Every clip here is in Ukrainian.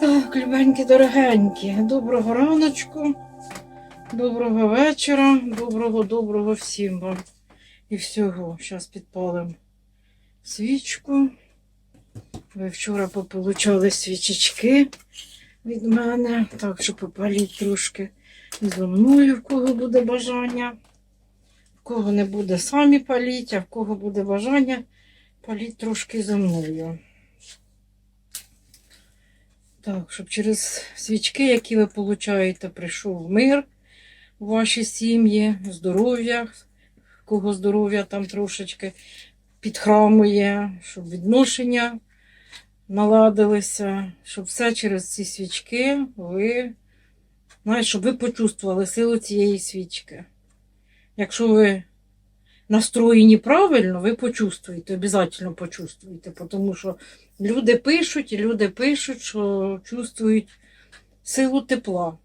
Так, любенькі, дорогенькі, доброго раночку, доброго вечора, доброго, доброго всім вам і всього. Зараз підпалимо свічку. Ви вчора пополучали свічечки від мене, так що попаліть трошки зо мною, в кого буде бажання. В кого не буде самі паліть, а в кого буде бажання, паліть трошки зо мною. Так, щоб через свічки, які ви получаєте, прийшов мир у ваші сім'ї, здоров'я, кого здоров'я там трошечки підхрамує, щоб відношення наладилися, щоб все через ці свічки ви, знаєте, щоб ви почувствували силу цієї свічки. Якщо ви настроєні правильно, ви почувствуєте, обов'язково почувствуєте, тому що люди пишуть, і люди пишуть, що чувствують силу тепла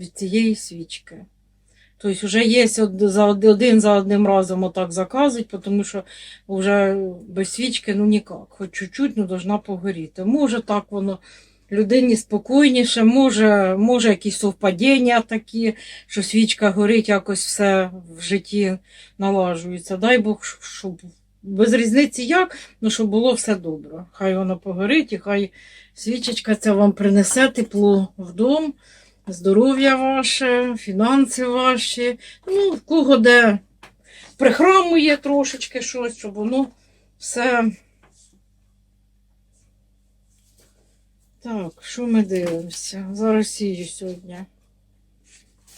від цієї свічки. Тобто вже є один за одним разом отак заказують, тому що вже без свічки ну ніяк, хоч чуть-чуть, ну должна погоріти. Може так воно людині спокійніше, може, може якісь совпадіння такі, що свічка горить, якось все в житті налажується. Дай Бог, щоб без різниці як, ну щоб було все добре. Хай воно погорить і хай свічечка ця вам принесе тепло в здоров'я ваше, фінанси ваші. Ну, в кого де прихрамує трошечки щось, щоб воно все. Так, що ми дивимося? За Росію сьогодні.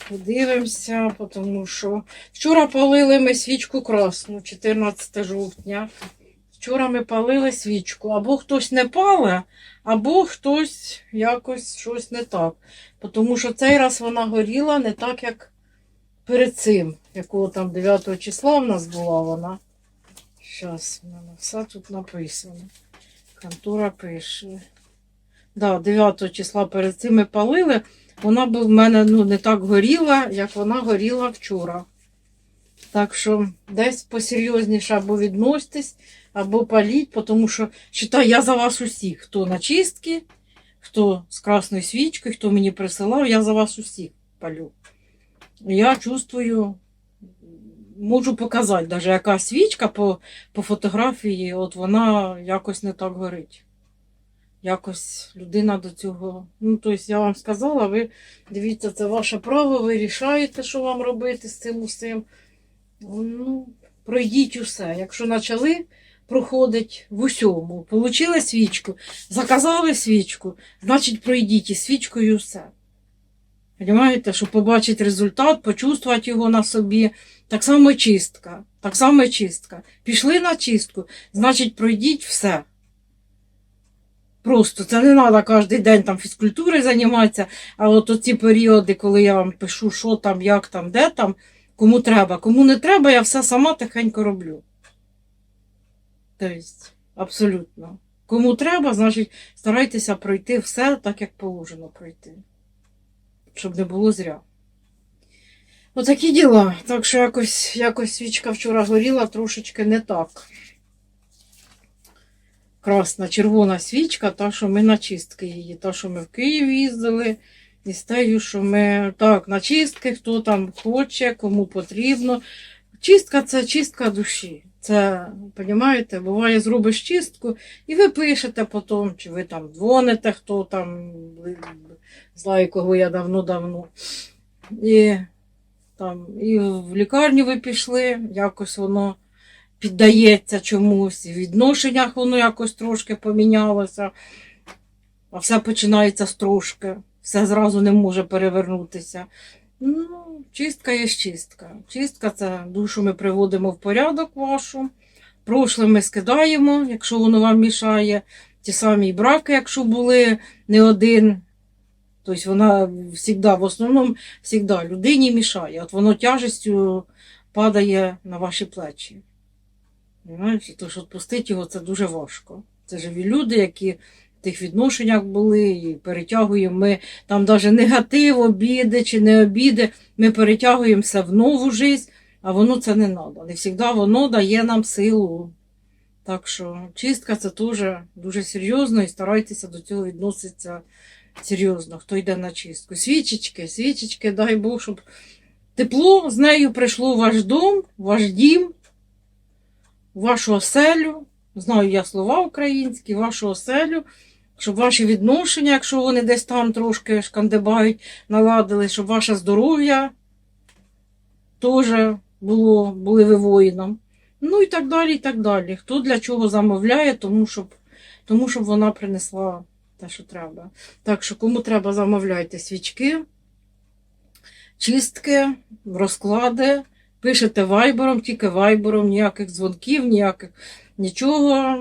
Подивимося, тому що вчора палили ми свічку красну, 14 жовтня. Вчора ми палили свічку. Або хтось не пале, або хтось якось щось не так. Тому що цей раз вона горіла не так, як перед цим, якого там 9 числа в нас була вона. Зараз в мене все тут написано. Контора пише. Да, 9 числа перед цим ми палили. Вона б в мене ну, не так горіла, як вона горіла вчора. Так що десь посерйозніше або відноситесь, або паліть, тому що считай, я за вас усіх, хто на чистки, хто з красною свічкою, хто мені присилав, я за вас усіх палю. Я чувствую, можу показати, навіть яка свічка по, по фотографії, от вона якось не так горить. Якось людина до цього. Ну, тобто я вам сказала, ви дивіться, це ваше право, ви рішаєте, що вам робити з цим усім. Ну, пройдіть усе. Якщо почали проходить в усьому, получили свічку, заказали свічку, значить пройдіть і свічкою все. Понимаєте, щоб побачити результат, почувствувати його на собі. Так само чистка. Так само чистка. Пішли на чистку, значить пройдіть все. Просто це не треба кожен день там фізкультурою займатися, а от оці періоди, коли я вам пишу, що там, як там, де там, кому треба. Кому не треба, я все сама тихенько роблю. Тобто, абсолютно. Кому треба, значить, старайтеся пройти все так, як положено пройти. Щоб не було зря. Отакі діла. Так що якось, якось свічка вчора горіла трошечки не так. Красна червона свічка, та, що ми на чистки її, та, що ми в Київ їздили. І з тею, що ми так, на чистки, хто там хоче, кому потрібно. Чистка це чистка душі. Це, розумієте, буває, зробиш чистку, і ви пишете потім, чи ви там дзвоните, хто там знає, кого я давно-давно. І, там, і в лікарню ви пішли, якось воно піддається чомусь, в відношеннях воно якось трошки помінялося, а все починається з трошки, все зразу не може перевернутися. Ну, чистка є чистка. Чистка це душу ми приводимо в порядок вашу. Прошле ми скидаємо, якщо воно вам мішає. Ті самі браки, якщо були не один. Тобто вона завжди, в основному завжди людині мішає. От воно тяжестю падає на ваші плечі. Понимаєте? Тож відпустити його це дуже важко. Це живі люди, які в тих відношеннях були, і перетягуємо ми там навіть негатив, обіди чи не обіди, ми перетягуємо все в нову життя, а воно це не треба. Не завжди воно дає нам силу. Так що чистка це теж дуже серйозно і старайтеся до цього відноситися Серйозно, хто йде на чистку. Свічечки, свічечки, дай Бог, щоб тепло з нею прийшло ваш дом, ваш дім, вашу оселю. Знаю я слова українські, вашу оселю, щоб ваші відношення, якщо вони десь там трошки шкандибають, наладили, щоб ваше здоров'я теж було, були ви воїном. Ну і так далі, і так далі. Хто для чого замовляє, тому щоб, тому щоб вона принесла те, що треба. Так що, кому треба, замовляйте свічки, чистки, розклади, пишете вайбером, тільки вайбером, ніяких дзвонків, ніяких нічого.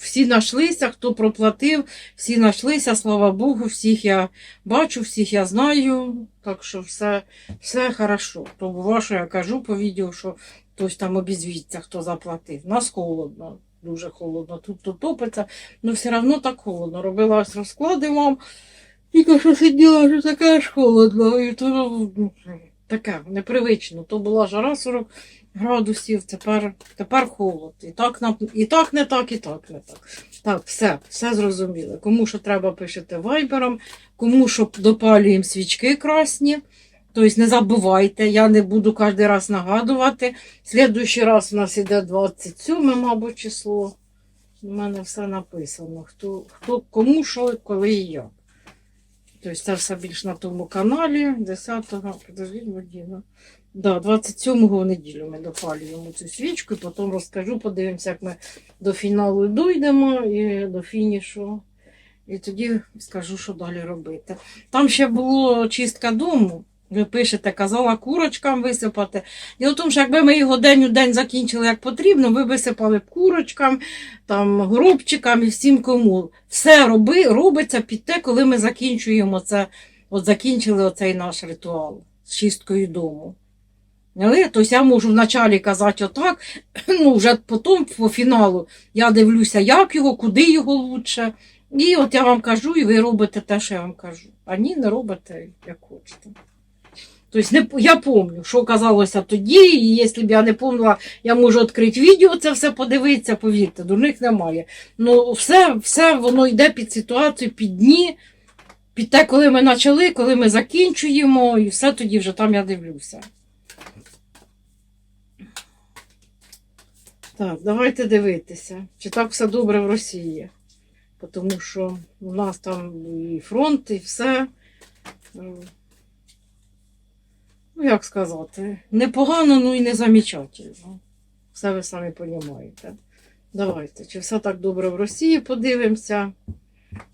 Всі знайшлися, хто проплатив, всі знайшлися, слава Богу, всіх я бачу, всіх я знаю. Так що все, все хорошо. То бува, що я кажу по відео, що хтось там обізвіться, хто заплатив. Нас холодно, дуже холодно. Тут то топиться, але все одно так холодно. Робила ось розклади вам. Тільки що сиділа, що таке ж холодно. І то ну, таке непривично. То була жара 40 градусів, тепер, тепер холод. І так, і так не так, і так не так. Так, все, все зрозуміло. Кому що треба, пишете вайбером, кому що допалюємо свічки красні. Тобто не забувайте, я не буду кожен раз нагадувати. Слідуючий раз у нас іде 27, мабуть, число. У мене все написано. Хто, хто кому що, коли і як. Тобто це все більш на тому каналі. 10-го, подождіть, година. Да, 27-го в неділю ми допалюємо цю свічку, і потім розкажу, подивимося, як ми до фіналу дійдемо і до фінішу. І тоді скажу, що далі робити. Там ще була чистка дому. Ви пишете, казала курочкам висипати. Діло в тому, що якби ми його день у день закінчили як потрібно, ви висипали б курочкам, там, горобчикам і всім кому. Все роби, робиться під те, коли ми закінчуємо це, от закінчили оцей наш ритуал з чисткою дому. Тобто я можу вначалі казати отак, ну вже потім по фіналу я дивлюся, як його, куди його лучше. І от я вам кажу, і ви робите те, що я вам кажу. А ні, не робите, як хочете. Тобто я пам'ятаю, що казалося тоді, і якщо б я не пам'ятала, я можу відкрити відео, це все подивитися, повірте, дурних немає. Ну, все, все воно йде під ситуацію, під дні, під те, коли ми почали, коли ми закінчуємо, і все тоді вже там я дивлюся. Так, давайте дивитися, чи так все добре в Росії. Тому що у нас там і фронт, і все. Ну, як сказати, непогано, ну і не замічательно. Все ви самі розумієте. Давайте, чи все так добре в Росії подивимося.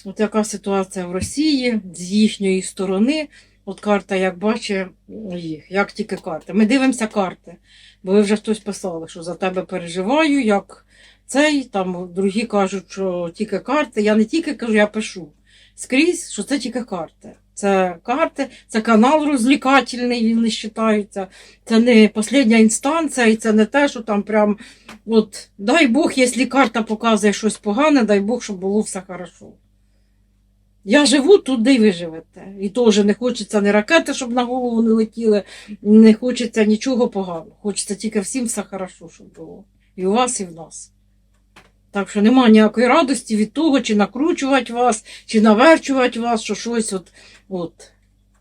От яка ситуація в Росії з їхньої сторони. От карта, як бачить їх, як тільки карти. Ми дивимося карти, бо ви вже хтось писали, що за тебе переживаю, як цей, там другі кажуть, що тільки карти. Я не тільки кажу, я пишу скрізь, що це тільки карти. Це карти, це канал розлікательний, він не вважається. Це не остання інстанція, і це не те, що там прям. От, дай Бог, якщо карта показує щось погане, дай Бог, щоб було все хорошо. Я живу тут, де ви живете. І теж не хочеться ні ракети, щоб на голову не летіли, не хочеться нічого поганого. Хочеться тільки всім все хорошо, щоб було. І у вас, і в нас. Так що нема ніякої радості від того, чи накручувати вас, чи наверчувати вас, що щось от, от.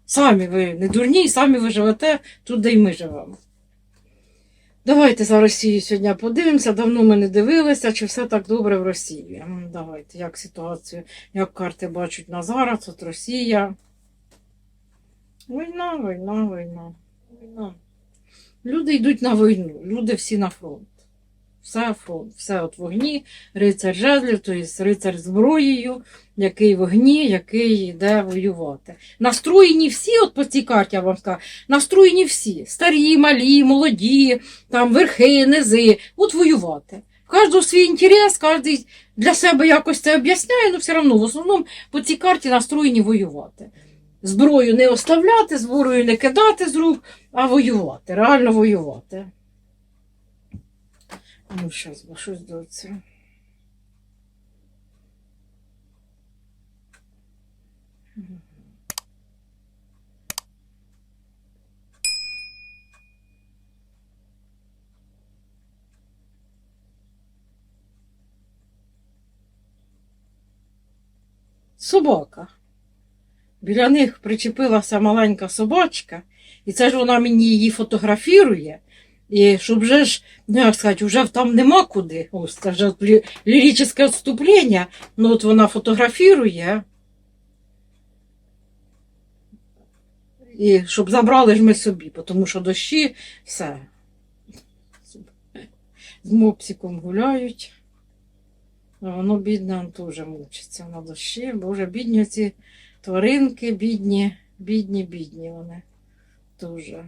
Самі ви не дурні, самі ви живете тут, де й ми живемо. Давайте за Росію сьогодні подивимося. Давно ми не дивилися, чи все так добре в Росії. Давайте, як ситуацію, як карти бачать на зараз, от Росія. Війна, війна, війна, війна. Люди йдуть на війну, люди всі на фронт. Все все от вогні, рицар жезлів, тобто рицар зброєю, який вогні, який йде воювати. Настроєні всі, от по цій карті я вам скажу, настроєні всі, старі, малі, молоді, там верхи, низи, от воювати. В кожного свій інтерес, кожен для себе якось це об'ясняє, але все одно в основному по цій карті настроєні воювати. Зброю не оставляти, зброю не кидати з рук, а воювати, реально воювати. Ну, зараз, бо щось до цього. Собака. Біля них причепилася маленька собачка, і це ж вона мені її фотографірує. І щоб вже ж, ну як сказати, вже там нема куди. Ось це вже лі- ліричне відступлення. Ну от вона фотографірує. І щоб забрали ж ми собі, тому що дощі все. З мопсиком гуляють. А воно бідне теж мучиться на дощі. Боже, бідні ці тваринки, бідні, бідні, бідні вони. Дуже.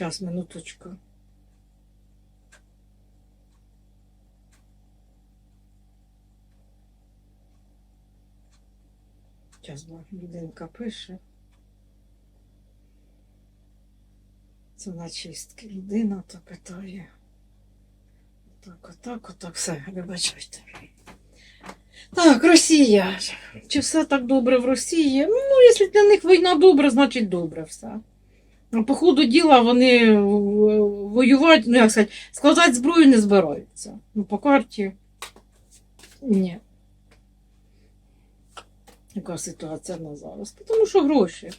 Час, минуточку. Час, людинка пише. Це на чистки людина то питає. Так, отак, отак, все, вибачайте. Так, Росія. Чи все так добре в Росії? Ну, якщо для них війна добра, значить добре все. По ходу діла вони е, воювати, ну як сказати, складати зброю не збираються. Ну, по карті ні. Яка ситуація на зараз? Тому що гроші.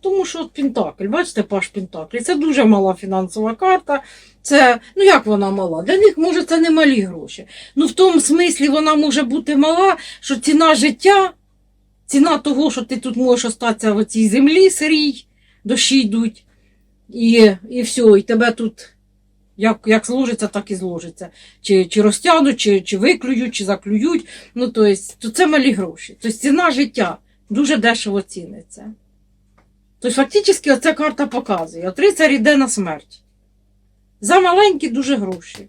Тому що от Пентакль, бачите, Паш Пентакль, це дуже мала фінансова карта. Це, ну як вона мала? Для них, може, це не малі гроші. Ну, в тому смислі вона може бути мала, що ціна життя, ціна того, що ти тут можеш остатися в цій землі сирій, дощі йдуть, і, і все, і тебе тут як, як зложиться, так і зложиться. Чи, чи розтягнуть, чи, чи виклюють, чи заклюють. Ну, то, есть, то це малі гроші. Тобто ціна життя дуже дешево ціниться. Тобто, фактично, оця карта показує. От рицар йде на смерть. За маленькі дуже гроші.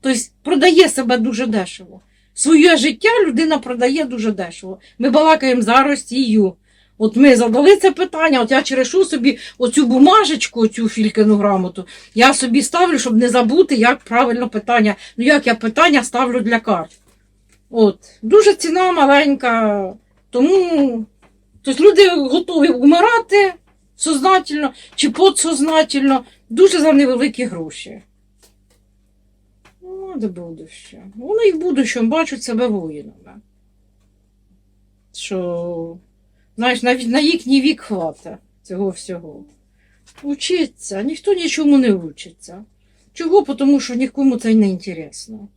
Тобто продає себе дуже дешево. Своє життя людина продає дуже дешево. Ми балакаємо за Росію. От ми задали це питання, от я черешу собі оцю бумажечку, оцю фількину грамоту, я собі ставлю, щоб не забути, як правильно питання. Ну, як я питання ставлю для карт. От. Дуже ціна маленька, тому тобто люди готові вмирати сознательно чи подсознательно, дуже за невеликі гроші. Ну, де будуще. Вони і в будущому бачать себе воїнами. Що, знаєш, на, на їхній вік хвата цього всього. Учиться, ніхто нічому не вчиться. Чого? Тому що нікому це не інтересно.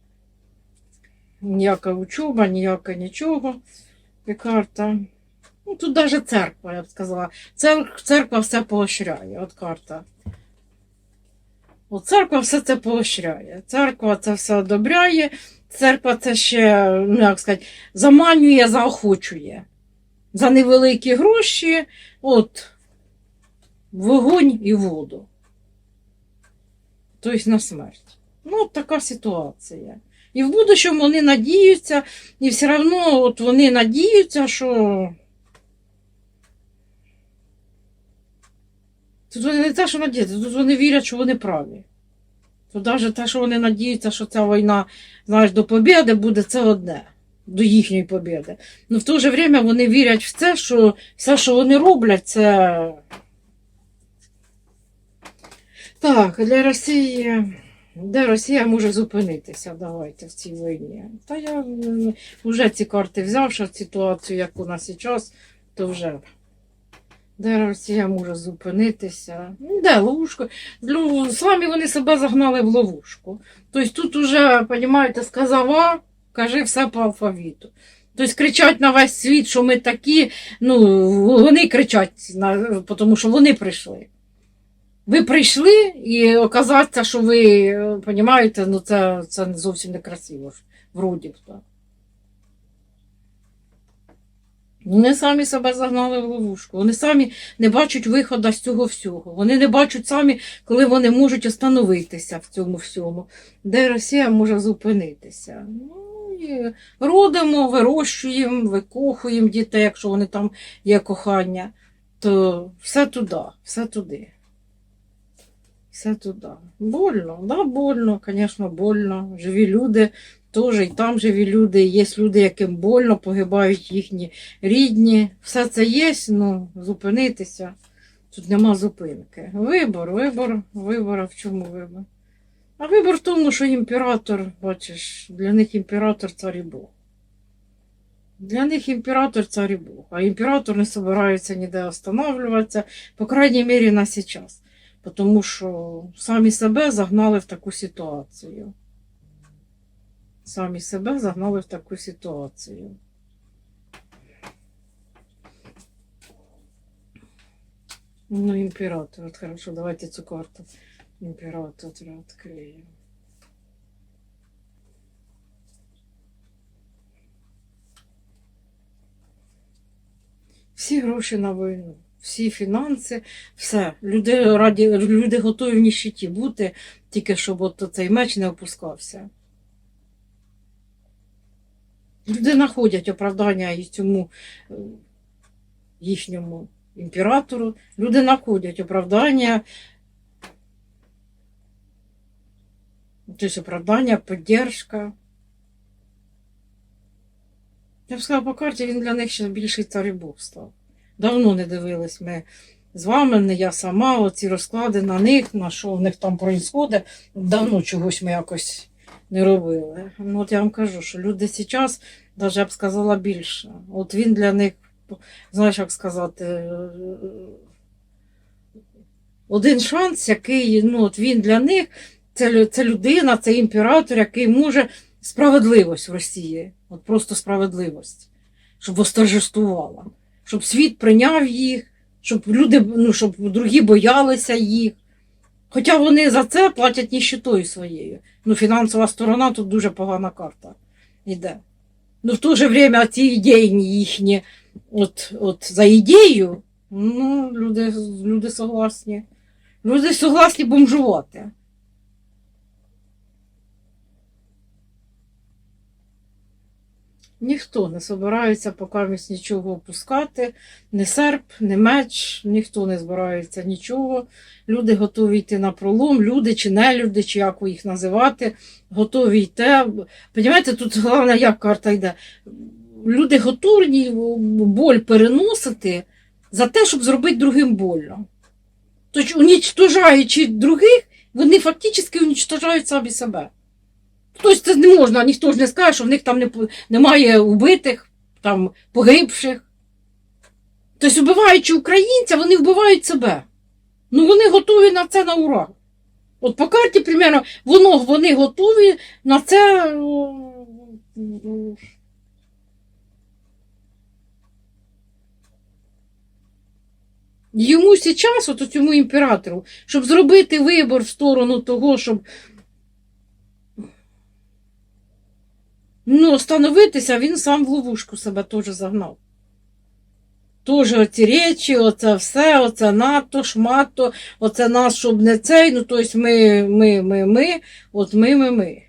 Ніяка учоба, ніяка нічого. Карта. Ну, тут навіть церква, я б сказала. Цер- Церква все поощряє, от карта. От церква все це поощряє. Церква це все одобряє. Церква це ще, ну як сказати, заманює, заохочує. За невеликі гроші, от вогонь і воду. Тобто на смерть. Ну, от така ситуація. І в будущому вони надіються, і все одно от вони надіються, що. Тут вони не те, що надіються, тут вони вірять, що вони праві. То навіть те, що вони надіються, що ця війна, знаєш, до побіди буде, це одне. До їхньої побіди. Ну в то же время вони вірять в це, що все, що вони роблять, це. Так, для Росії. Де Росія може зупинитися? Давайте в цій війні. Та я вже ці карти взявши ситуацію, як у нас зараз, то вже. Де Росія може зупинитися? Ну, Де ловушка? Ну, самі вони себе загнали в ловушку. Тобто тут уже, розумієте, сказав А, кажи все по алфавіту. Тобто кричать на весь світ, що ми такі, ну, вони кричать, тому що вони прийшли. Ви прийшли і оказаться, що ви, розумієте, ну це, це зовсім некрасиво, вроді. Вони самі себе загнали в ловушку. Вони самі не бачать виходу з цього всього. Вони не бачать самі, коли вони можуть остановитися в цьому всьому, де Росія може зупинитися. Ну, і родимо, вирощуємо, викохуємо дітей, якщо вони там є кохання, то все туди, все туди. Все туди. Больно, да, больно, звісно, больно. Живі люди теж, і там живі люди. Є люди, яким больно, погибають їхні рідні. Все це є, ну, зупинитися. Тут нема зупинки. Вибор, вибор, вибор, а в чому вибор? А вибір в тому, що імператор, бачиш, для них імператор цар і Бог. Для них імператор цар і Бог, а імператор не собирається ніде останавливатися, по крайній мірі на сейчас. Тому що самі себе загнали в таку ситуацію. Самі себе загнали в таку ситуацію. Ну, імператор, от хорошо, давайте цю карту. Імператор відкриємо. Всі гроші на війну, всі фінанси, все. Люди, раді, люди готові в ніщиті бути, тільки щоб от цей меч не опускався. Люди знаходять оправдання і цьому е, їхньому імператору. Люди знаходять оправдання. Тобто оправдання, підтримка. Я б сказала, по карті він для них ще більший цар став. Давно не дивились ми з вами, не я сама, оці розклади на них, на що в них там відбувається. Давно чогось ми якось не робили. Ну, от я вам кажу, що люди зараз, навіть я б сказала більше. От він для них, знаєш, як сказати, е, один шанс, який ну, от він для них, це, це людина, це імператор, який може справедливість в Росії. От просто справедливість, щоб восторжествувала, щоб світ прийняв їх, щоб люди, ну, щоб другі боялися їх. Хоча вони за це платять ніщитою своєю. Ну, фінансова сторона тут дуже погана карта йде. Ну, в то же время ці ідеї їхні, от, от за ідею, ну, люди, люди согласні. Люди согласні бомжувати. Ніхто не збирається поки нічого опускати, ні серп, ні меч, ніхто не збирається нічого. Люди готові йти на пролом, люди чи не люди, чи як їх називати, готові йти. Понімаєте, тут головне, як карта йде. Люди готові боль переносити за те, щоб зробити другим больно. Тобто, унічтожаючи других, вони фактично унічтожають самі себе. Тобто це не можна, ніхто ж не скаже, що в них там не, немає убитих, там, погибших. Тобто, вбиваючи українця, вони вбивають себе. Ну вони готові на це на ура. От по карті, примерно, воно, вони готові на це. Йому зараз, от цьому імператору, щоб зробити вибір в сторону того, щоб ну, становитися, він сам в ловушку себе теж загнав. Тоже оці речі, оце все, оце НАТО, шмато, оце нас, щоб не цей. Ну, тобто ми, ми, ми, ми, от ми, ми, ми.